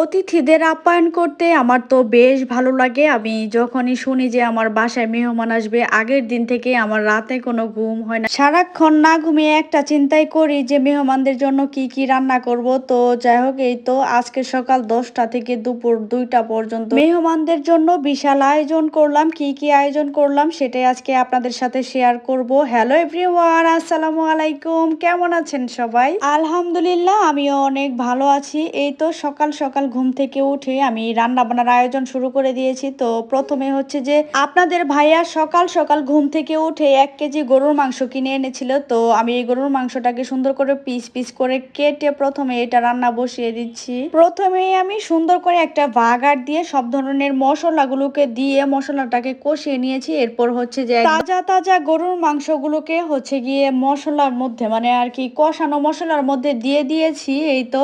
অতিথিদের আপ্যায়ন করতে আমার তো বেশ ভালো লাগে। আমি যখনই শুনি যে আমার বাসায় মেহমান আসবে, আগের দিন থেকে আমার রাতে কোনো ঘুম হয় না। সারাক্ষণ না ঘুমিয়ে একটা চিন্তাই করি যে মেহমানদের জন্য কি কি রান্না করব। তো যাই হোক, এই তো আজকে সকাল দশটা থেকে দুপুর দুইটা পর্যন্ত মেহমানদের জন্য বিশাল আয়োজন করলাম। কি কি আয়োজন করলাম সেটাই আজকে আপনাদের সাথে শেয়ার করব। হ্যালো এভরিওয়ান, আসসালামু আলাইকুম। কেমন আছেন সবাই? আলহামদুলিল্লাহ, আমিও অনেক ভালো আছি। এই তো সকাল সকাল ঘুম থেকে উঠে আমি রান্না বান্নার আয়োজন শুরু করে দিয়েছি। তো প্রথমে হচ্ছে যে আপনাদের ভাইয়া সকাল সকাল ঘুম থেকে উঠে এক কেজি গরুর মাংস কিনে এনেছিল। তো আমি এই গরুর মাংসটাকে সুন্দর করে পিস পিস করে কেটে প্রথমে এটা রান্না বসিয়ে দিচ্ছি। প্রথমে আমি সুন্দর করে একটা বাগার দিয়ে সব ধরনের মশলাগুলোকে দিয়ে মশলাটাকে কষিয়ে নিয়েছি। এরপর হচ্ছে যে তাজা তাজা গরুর মাংসগুলোকে হচ্ছে গিয়ে মশলার মধ্যে মানে আর কি কষানো মশলার মধ্যে দিয়ে দিয়েছি। এই তো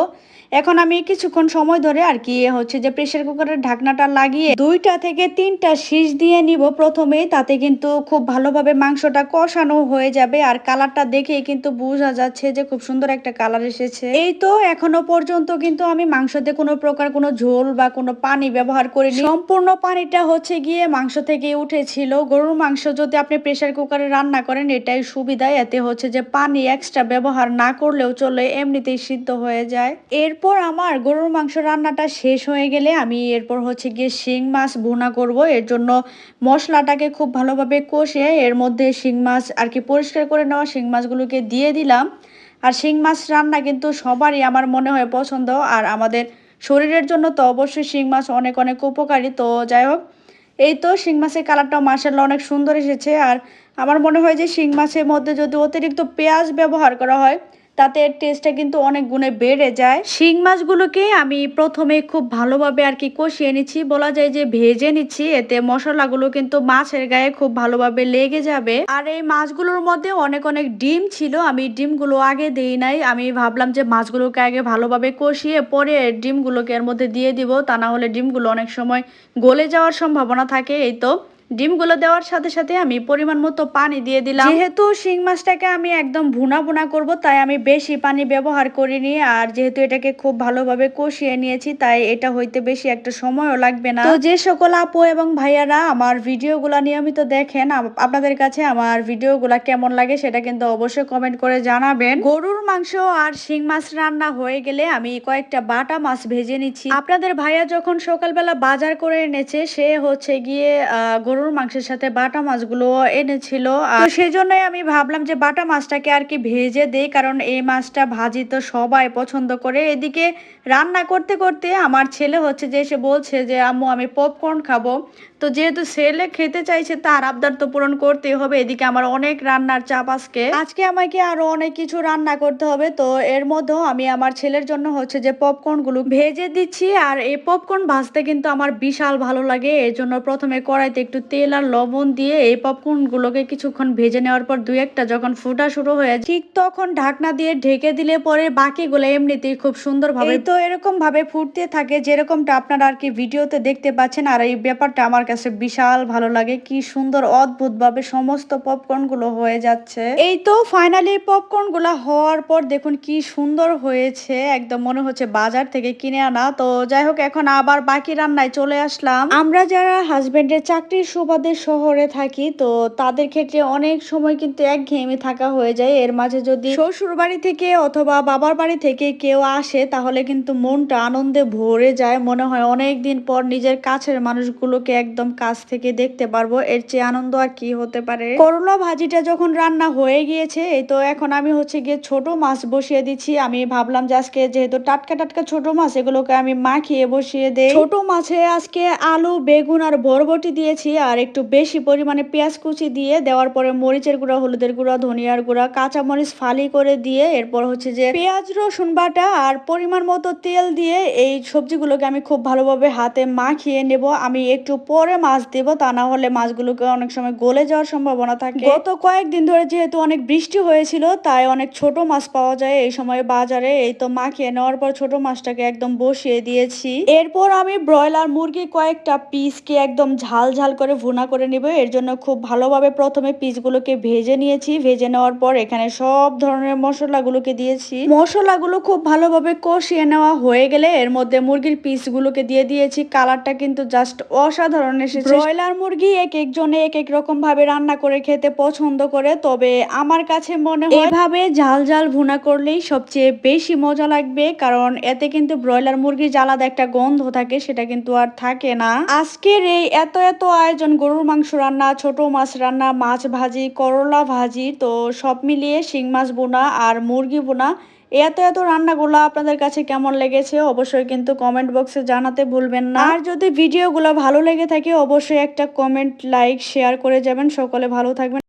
এখন আমি কিছুক্ষণ সময় ধরে আর কি হচ্ছে যে প্রেসার কুকারের ঢাকনাটা লাগিয়ে দুইটা থেকে তিনটা শীষ দিয়ে নিব। প্রথমে তাতে কিন্তু খুব ভালোভাবে মাংসটা কষানো হয়ে যাবে আর কালারটা দেখে কিন্তু বোঝা যাচ্ছে যে খুব সুন্দর একটা কালার এসেছে। এই তো এখনও পর্যন্ত কিন্তু আমি মাংসতে কোনো প্রকার কোনো ঝোল বা কোনো পানি ব্যবহার করিনি। সম্পূর্ণ পানিটা হচ্ছে গিয়ে মাংস থেকে উঠেছিল। গরুর মাংস যদি আপনি প্রেসার কুকারে রান্না করেন, এটাই সুবিধা। এতে হচ্ছে যে পানি এক্সট্রা ব্যবহার না করলেও চলে, এমনিতেই সিদ্ধ হয়ে যায়। এরপর আমার গরুর মাংস রান্নাটা শেষ হয়ে গেলে আমি এরপর হচ্ছে গিয়ে শিং মাছ ভুনা করব। এর জন্য মশলাটাকে খুব ভালোভাবে কষে এর মধ্যে শিং মাছ আর কি পরিষ্কার করে নেওয়া শিং মাছগুলোকে দিয়ে দিলাম। আর শিং মাছ রান্না কিন্তু সবারই আমার মনে হয় পছন্দ আর আমাদের শরীরের জন্য তো অবশ্যই শিং মাছ অনেক অনেক উপকারী। তো যাই হোক, এই তো শিং মাছের কালারটা মার্শাল্লাহ অনেক সুন্দর এসেছে। আর আমার মনে হয় যে শিং মাছের মধ্যে যদি অতিরিক্ত পেঁয়াজ ব্যবহার করা হয় তাতে টেস্টটা কিন্তু অনেক গুণে বেড়ে যায়। শিং মাছগুলোকে আমি প্রথমে খুব ভালোভাবে আর কি কষিয়ে নিচ্ছি, বলা যায় যে ভেজে নিচ্ছি, এতে মশলাগুলো কিন্তু মাছের গায়ে খুব ভালোভাবে লেগে যাবে। আর এই মাছগুলোর মধ্যে অনেক অনেক ডিম ছিল, আমি ডিমগুলো আগে দিই নাই, আমি ভাবলাম যে মাছগুলোকে আগে ভালোভাবে কষিয়ে পরে ডিমগুলোকে এর মধ্যে দিয়ে দিব, তা না হলে ডিমগুলো অনেক সময় গলে যাওয়ার সম্ভাবনা থাকে, এই তো। ডিমগুলো দেওয়ার সাথে সাথে আমি পরিমাণ মতো পানি দিয়ে দিলাম। যেহেতু শিং মাছটাকে আমি একদম ভুনা ভুনা করব তাই আমি বেশি পানি ব্যবহার করিনি। আর যেহেতু এটাকে খুব ভালোভাবে কষিয়ে নিয়েছি তাই এটা হইতে বেশি একটা সময়ও লাগবে না। তো যে সকল আপু এবং ভাইয়ারা আমার ভিডিওগুলা নিয়মিত দেখেন আপনাদের কাছে আমার ভিডিওগুলা কেমন লাগে সেটা কিন্তু অবশ্যই কমেন্ট করে জানাবেন। গরুর মাংস আর শিং মাছ রান্না হয়ে গেলে আমি কয়েকটা বাটা মাছ ভেজে নিচ্ছি। আপনাদের ভাইয়া যখন সকালবেলা বাজার করে এনেছে সে হচ্ছে গিয়ে আহ, গরুর মাংসের সাথে বাটা মাছগুলো এনেছিল। আর সেই সেজন্যই আমি ভাবলাম যে বাটা মাছটাকে আর কি ভেজে দেই, কারণ এই মাছটা ভাজি তো সবাই পছন্দ করে। এদিকে রান্না করতে করতে আমার ছেলে হচ্ছে যে, এসে বলছে যে, আম্মু, আমি পপকর্ন খাব। তো যেহেতু ছেলে খেতে চাইছে, তার আবদার তো পূরণ করতেই হবে। এদিকে আমার অনেক রান্নার চাপ আজকে। আজকে আমাকে আরও অনেক কিছু রান্না করতে হবে। তো এর মধ্যেও আমি আমার ছেলের জন্য হচ্ছে যে পপকর্নগুলো ভেজে দিচ্ছি। আর এই পপকর্ন ভাজতে কিন্তু আমার বিশাল ভালো লাগে। এর জন্য প্রথমে কড়াইতে একটু তেল আর লবণ দিয়ে এই পপকর্ন গুলোকে কিছুক্ষণ ভেজে নেওয়ার পর দুই একটা যখন ফুটা শুরু হয়ে ঠিক তখন ঢাকনা দিয়ে ঢেকে দিলে পরে বাকিগুলো এমনিতেই খুব সুন্দর ভাবে তো এরকম ভাবে ফুটতে থাকে। যেরকমটা আপনারা আর কি ভিডিওতে দেখতে পাচ্ছেন, আর এই ব্যাপারটা আমার কাছে বিশাল ভালো লাগে, কি সুন্দর অদ্ভুত ভাবে সমস্ত পপকর্নগুলো হয়ে যাচ্ছে। এই তো ফাইনালি পপকর্নগুলা হওয়ার পর দেখুন কি সুন্দর হয়েছে, একদম মনে হচ্ছে বাজার থেকে কিনে আনা। তো যাই হোক, এখন আবার বাকি রান্নায় চলে আসলাম। আমরা যারা হাজবেন্ডের চাকরির সুবাদে শহরে থাকি, তো তাদের ক্ষেত্রে অনেক সময় কিন্তু এক একঘেয়েমি থাকা হয়ে যায়। এর মাঝে যদি শ্বশুর বাড়ি থেকে অথবা বাবার বাড়ি থেকে কেউ আসে, তাহলে কিন্তু মনটা আনন্দে ভরে যায়। মনে হয় অনেক দিন পর নিজের কাছের মানুষগুলোকে একদম কাছ থেকে দেখতে পারব, এর চেয়ে আনন্দ আর কি হতে পারে? করলা ভাজিটা যখন রান্না হয়ে গিয়েছে, এই তো এখন আমি হচ্ছে গিয়ে ছোট মাছ বসিয়ে দিচ্ছি। আমি ভাবলাম যে আজকে যেহেতু টাটকা টাটকা ছোট মাছ, এগুলোকে আমি মাখিয়ে বসিয়ে দেই। ছোট মাছে আজকে আলু, বেগুন আর বরবটি দিয়েছি, আর একটু বেশি পরিমাণে পেঁয়াজ কুচি দিয়ে দেওয়ার পরে মরিচের গুঁড়া, হলুদের গুঁড়া, ধনিয়ার গুঁড়া কাঁচা মরিচ ফালি করে দিয়ে এরপর হচ্ছে যে পেঁয়াজ, রসুন বাটা আর পরিমাণ মতো তেল দিয়ে এই সবজিগুলোকে আমি খুব ভালোভাবে হাতে মাখিয়ে নেব। আমি একটু পরে মাছ দেব, তা না হলে মাছগুলোকে অনেক সময় গলে যাওয়ার সম্ভাবনা থাকে। গত কয়েকদিন ধরে যেহেতু অনেক বৃষ্টি হয়েছিল, তাই অনেক ছোট মাছ পাওয়া যায় এই সময় বাজারে। এই তো মাখিয়ে নেওয়ার পর ছোট মাছটাকে একদম বসিয়ে দিয়েছি। এরপর আমি ব্রয়লার মুরগি কয়েকটা পিসকে একদম ঝাল ঝাল করে ভুনা করে নিব। এর জন্য খুব ভালোভাবে প্রথমে পিসগুলোকে ভেজে নিয়েছি। ভেজে নেওয়ার পর এখানে সব ধরনের মশলাগুলোকে দিয়েছি। মশলাগুলো খুব ভালোভাবে কষিয়ে নেওয়া হয়ে গেলে এর মধ্যে মুরগির পিসগুলোকে দিয়ে দিয়েছি। কালারটা কিন্তু জাস্ট অসাধারণ এসেছে। ব্রয়লার মুরগি এক একজনে এক এক রকম ভাবে রান্না করে খেতে পছন্দ করে তবে আমার কাছে মনে হয় এভাবে ঝাল ঝাল ভুনা করলেই সবচেয়ে বেশি মজা লাগবে কারণ এতে কিন্তু ব্রয়লার মুরগির যে আলাদা একটা গন্ধ থাকে সেটা কিন্তু আর থাকে না। আজকের এই এত এত আয়োজন গরুর মাংস রান্না ছোট মাছ রান্না মাছ ভাজি করলা ভাজি তো সব মিলিয়ে শিং মাছ বোনা আর মুরগি বোনা এত এত রান্নাগুলো আপনাদের কাছে কেমন লেগেছে অবশ্যই কিন্তু কমেন্ট বক্সে জানাতে ভুলবেন না। আর যদি ভিডিওগুলো ভালো লেগে থাকে, অবশ্যই একটা কমেন্ট লাইক শেয়ার করে যাবেন। সকলে ভালো থাকবেন।